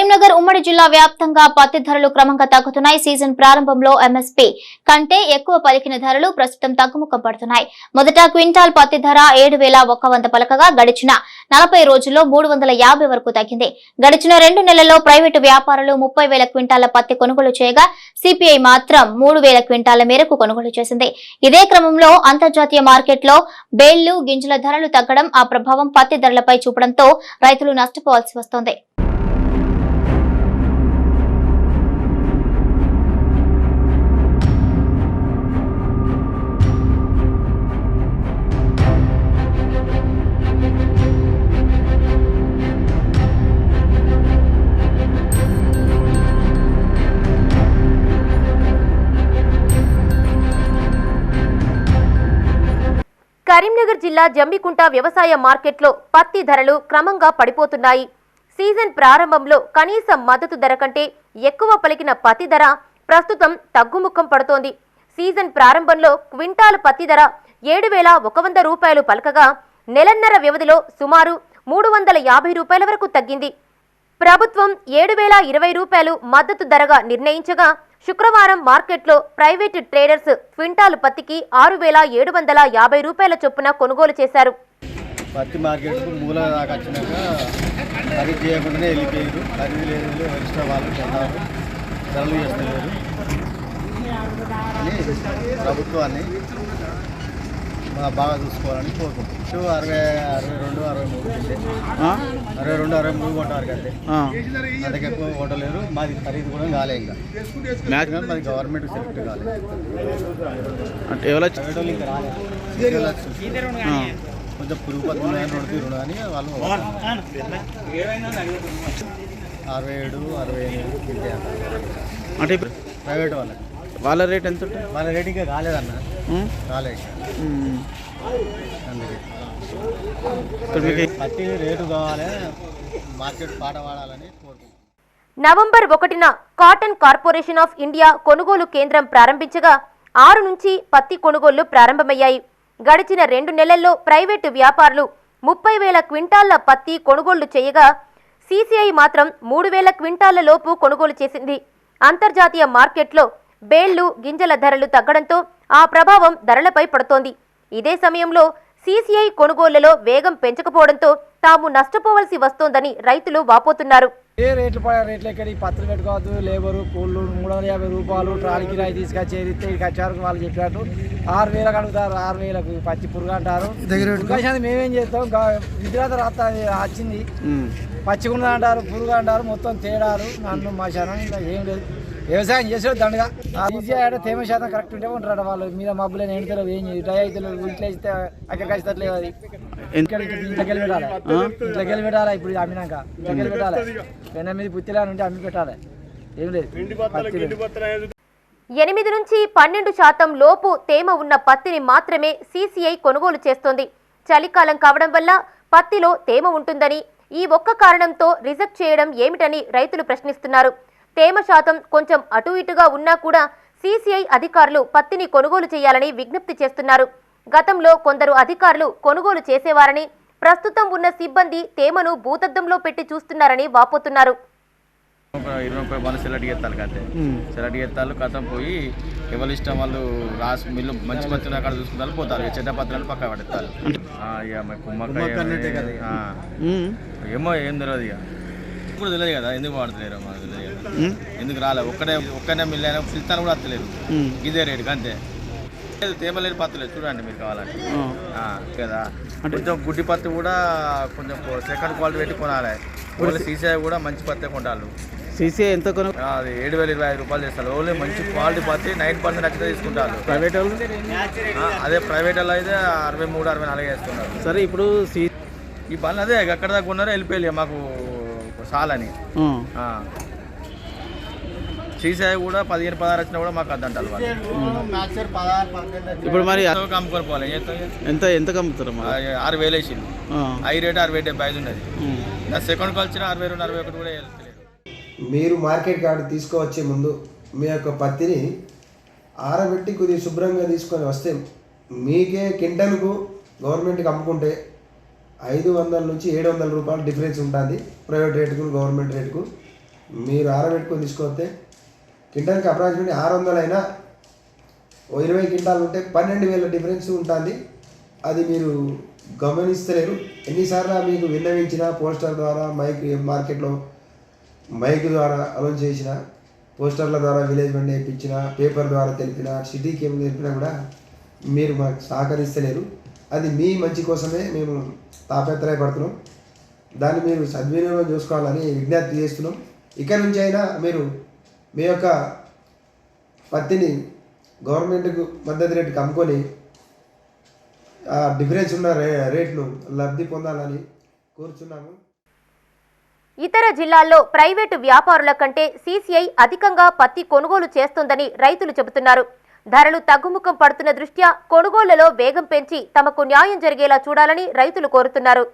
కరీంనగర్ ఉమ్మడి జిల్లా వ్యాప్తంగా పత్తి ధరలు క్రమంగా తగ్గుతున్నాయి. సీజన్ ప్రారంభంలో ఎంఎస్పీ కంటే ఎక్కువ పలికిన ధరలు ప్రస్తుతం తగ్గుముఖం పడుతున్నాయి. మొదట క్వింటాల్ పత్తి ధర ఏడు వేల వంద పలకగా గడిచిన నలభై రోజుల్లో మూడు వందల యాభై వరకు తగ్గింది. గడిచిన రెండు నెలల్లో ప్రైవేటు వ్యాపారులు ముప్పై వేల క్వింటాల పత్తి కొనుగోలు చేయగా సిపిఐ మాత్రం మూడు వేల క్వింటాల మేరకు కొనుగోలు చేసింది. ఇదే క్రమంలో అంతర్జాతీయ మార్కెట్లో బేళ్ళు గింజల ధరలు తగ్గడం ఆ ప్రభావం పత్తి ధరలపై చూపడంతో రైతులు నష్టపోవాల్సి వస్తోంది. కరీంనగర్ జిల్లా జంబికుంట వ్యవసాయ మార్కెట్లో పత్తి ధరలు క్రమంగా పడిపోతున్నాయి. సీజన్ ప్రారంభంలో కనీస మద్దతు ధర కంటే ఎక్కువ పలికిన పత్తి ధర ప్రస్తుతం తగ్గుముఖం పడుతోంది. సీజన్ ప్రారంభంలో క్వింటాల్ పత్తి ధర ఏడు వేల ఒక వంద రూపాయలు పలకగా నెలన్నర వ్యవధిలో సుమారు మూడు వందల యాభై రూపాయల వరకు తగ్గింది. ప్రభుత్వం ఏడు వేల ఇరవై రూపాయలు మద్దతు ధరగా నిర్ణయించగా శుక్రవారం మార్కెట్లో ప్రైవేటు ట్రేడర్స్ క్వింటాలు పత్తికి ఆరు వేల ఏడు వందల యాభై రూపాయల చొప్పున కొనుగోలు చేశారు. పత్తి మార్కెట్కు మూల దాకా వచ్చినాక ఖరీదు చేయకుండానే వెళ్ళిపోయారు. ఖరీదు లేదు వరిష్ట వాళ్ళు కొన్నారు. ధరలు చేస్తలేరు అని ప్రభుత్వాన్ని మా బాగా చూసుకోవాలని కోరుకుంటున్నాం. అరవై అరవై రెండు అరవై మూడు అరవై రెండు అరవై మూడు కొంటారు కంటే అంతకు ఎక్కువ కొట్టలేరు మాది ఖరీదు కూడా కాలే ఇంకా. మాది గవర్నమెంట్ సెలెక్ట్ కాలేదు అంటే ఎవరు కొంచెం పురుగు పత్తులు రెండు తీరు అని వాళ్ళు అరవై ఏడు అరవై ఎనిమిది. అంటే ఇప్పుడు ప్రైవేట్ వాళ్ళకి. వాళ్ళ రేట్ ఎంత ఉంటుంది వాళ్ళ రేట్ ఇంకా కాలేదన్న ఉం? కాలే ఇంకా. ఉం. అందుకే ఇప్పుడు మీకు పత్తి రేటు కావాలి మార్కెట్ పాట వాడాలని కోరుకుంటున్నాం నవంబర్ ఒకటిన కాటన్ కార్పొరేషన్ ఆఫ్ ఇండియా కొనుగోలు కేంద్రం ప్రారంభించగా ఆరు నుంచి పత్తి కొనుగోళ్ళు ప్రారంభమయ్యాయి గడిచిన రెండు నెలల్లో ప్రైవేటు వ్యాపారులు ముప్పై వేల క్వింటాళ్ళ పత్తి కొనుగోళ్ళు చేయగా సీసీఐ మాత్రం మూడు వేల క్వింటాళ్ళ లోపు కొనుగోలు చేసింది అంతర్జాతీయ మార్కెట్లో బేళ్ళు గింజల ధరలు తగ్గడంతో ఆ ప్రభావం ధరలపై పడుతోంది. ఇదే సమయంలో సీసీఐ కొనుగోళ్ళలో వేగం పెంచకపోవడంతో తాము నష్టపోవలసి వస్తోందని రైతులు వాపోతున్నారు. ఏ రేట్లు పడే రేట్లు ఎక్కడ? ఈ పత్రులు పెట్టుకోవద్దు లేబరు కూళ్ళు మూడు వందల యాభై రూపాయలు ట్రాలీకి రాయి తీసుకొచ్చి ఏరిస్తే ఇక్కడికి వచ్చారు వాళ్ళు చెప్పినట్టు. ఆరు వేలకు అడుగుతారు ఆరు వేలకు పచ్చి పురుగు అంటారు. మేమేం చేస్తాం విద్రాత రాత వచ్చింది. పచ్చిగుండ అంటారు పురుగు అంటారు మొత్తం తేడారు నన్ను మశానం ఇంకా ఏం లేదు. వ్యవసాయం చేసే దండగా. ఈజీ అంటే తేమ శాతం కరెక్ట్ ఉంటే ఉంటారు వాళ్ళు. మీద మబ్బులు ఎండుతారు ఏం చేయదు డై అయితే ఇంట్లో ఇస్తే అక్కడ కష్టట్లేదు అది. ఇంట్లోకి పెట్టాలి ఇంట్లోకి పెట్టాలి ఇప్పుడు అమ్మినాక? ఇంట్లోకి పెట్టాలి పెన్న మీద పుత్తిలా ఉంటే అమ్మి పెట్టాలి ఏం లేదు. ఎనిమిది నుంచి పన్నెండు శాతం లోపు తేమ ఉన్న పత్తిని మాత్రమే సీసీఐ కొనుగోలు చేస్తోంది. చలికాలం కావడం వల్ల పత్తిలో తేమ ఉంటుందని ఈ ఒక్క కారణంతో రిజెక్ట్ చేయడం ఏమిటని రైతులు ప్రశ్నిస్తున్నారు. తేమ శాతం కొంచెం అటు ఇటుగా ఉన్నా కూడా సీసీఐ అధికారులు పత్తిని కొనుగోలు చేయాలని విజ్ఞప్తి చేస్తున్నారు. గతంలో కొందరు అధికారులు కొనుగోలు చేసేవారని ప్రస్తుతం ఉన్న సిబ్బంది తేమను భూతద్దంలో పెట్టి చూస్తున్నారని వాపోతున్నారు. ఒక ఇరవై ముప్పై మంది సెలెక్ట్ చేస్తారు అంతే. సెలెక్ట్ చేస్తారు కథం పోయి ఎవరి ఇష్టం వాళ్ళు రాసి మిల్లు మంచి పత్రిని అక్కడ చూసుకుంటారు పోతారు. చెడ్డ పత్రాలు పక్క పడతారు ఇక కుమ్మక్క. ఏమో ఏం తెలియదు ఇక. ఇప్పుడు తెలియదు కదా ఎందుకు వాడతలేరు మనకు తెలియదు కదా. ఉం. ఎందుకు రాలే? ఒక్కడే ఒక్కనే మిల్లు అయినా పిలుస్తాను కూడా వస్తలేరు ఉం. ఇదే రేటు అంతే లేదు తేమ లేని పత్తులేదు చూడండి మీరు కావాలంటే. ఆ. కదా. కొంచెం గుడ్డి పత్తి కూడా కొంచెం సెకండ్ క్వాలిటీ పెట్టి కొనాలి. ఓన్లీ సీసీ కూడా మంచి పత్తే కొంటారు సీసీ ఎంత కొను ఆ, అది ఏడు వేల ఇరవై ఐదు రూపాయలు చేస్తారు. ఓన్లీ మంచి క్వాలిటీ పత్తి నైన్ పర్సెంట్ నచ్చితే తీసుకుంటారు ప్రైవేట్ వాళ్ళు? ఆ, అదే ప్రైవేట్ వాళ్ళు అయితే అరవై మూడు అరవై నాలుగు వేస్తున్నారు. సరే ఇప్పుడు సీ ఈ పనులు అదే ఎక్కడ దాకా ఉన్నారో వెళ్ళిపోయి మాకు సాలని. ఆ. సీసాయి కూడా పదిహేను పదహారు వచ్చినా కూడా మాకు అద్దంటారు ఇప్పుడు మరి ఎంతో అమ్ముకొని పోవాలి? ఎంత ఎంత కమ్ముతారు ఆ, ఆరు వేలు వేసింది ఐ రేట్ అరవై డెబ్బై ఐదు ఉన్నది. నా సెకండ్ వచ్చిన అరవై రెండు అరవై ఒకటి కూడా వెళ్తలేదు మీరు మార్కెట్ కాడ తీసుకువచ్చే ముందు మీ యొక్క పత్తిని ఆరబెట్టి కొద్దిగా శుభ్రంగా తీసుకొని వస్తే మీకే కింటన్కు గవర్నమెంట్కి అమ్ముకుంటే ఐదు వందల నుంచి ఏడు వందల రూపాయలు డిఫరెన్స్ ఉంటుంది ప్రైవేట్ రేటుకు గవర్నమెంట్ రేటుకు మీరు ఆరబెట్టుకొని తీసుకొస్తే కింటానికి అప్రాక్సిమేట్లీ ఆరు వందలైనా ఓ ఇరవై క్వింటాలు ఉంటే పన్నెండు వేల డిఫరెన్స్ ఉంటుంది అది మీరు గమనిస్తలేరు. ఎన్నిసార్లు మీకు విన్నవించిన పోస్టర్ ద్వారా మైక్ మార్కెట్లో మైక్ ద్వారా అనౌన్స్ చేసిన పోస్టర్ల ద్వారా విలేజ్ బండి వేయించిన పేపర్ ద్వారా తెలిపిన సిటీకి ఏమి తెలిపినా కూడా మీరు మాకు సహకరిస్తలేరు. అది మీ మంచి కోసమే మేము తాపత్రయపడుతున్నాం. దాన్ని మీరు సద్వినియోగం చూసుకోవాలని విజ్ఞప్తి చేస్తున్నాం. ఇక నుంచి అయినా మీరు మీ యొక్క పత్తిని గవర్నమెంట్కు మద్దతు రేటుకి అమ్ముకొని ఆ డిఫరెన్స్ ఉన్న రే రేట్ను లబ్ధి పొందాలని కోరుచున్నాము. ఇతర జిల్లాల్లో ప్రైవేటు వ్యాపారుల కంటే సీసీఐ అధికంగా పత్తి కొనుగోలు చేస్తోందని రైతులు చెబుతున్నారు. ధరలు తగ్గుముఖం పడుతున్న దృష్ట్యా కొనుగోళ్ళలో వేగం పెంచి తమకు న్యాయం జరిగేలా చూడాలని రైతులు కోరుతున్నారు.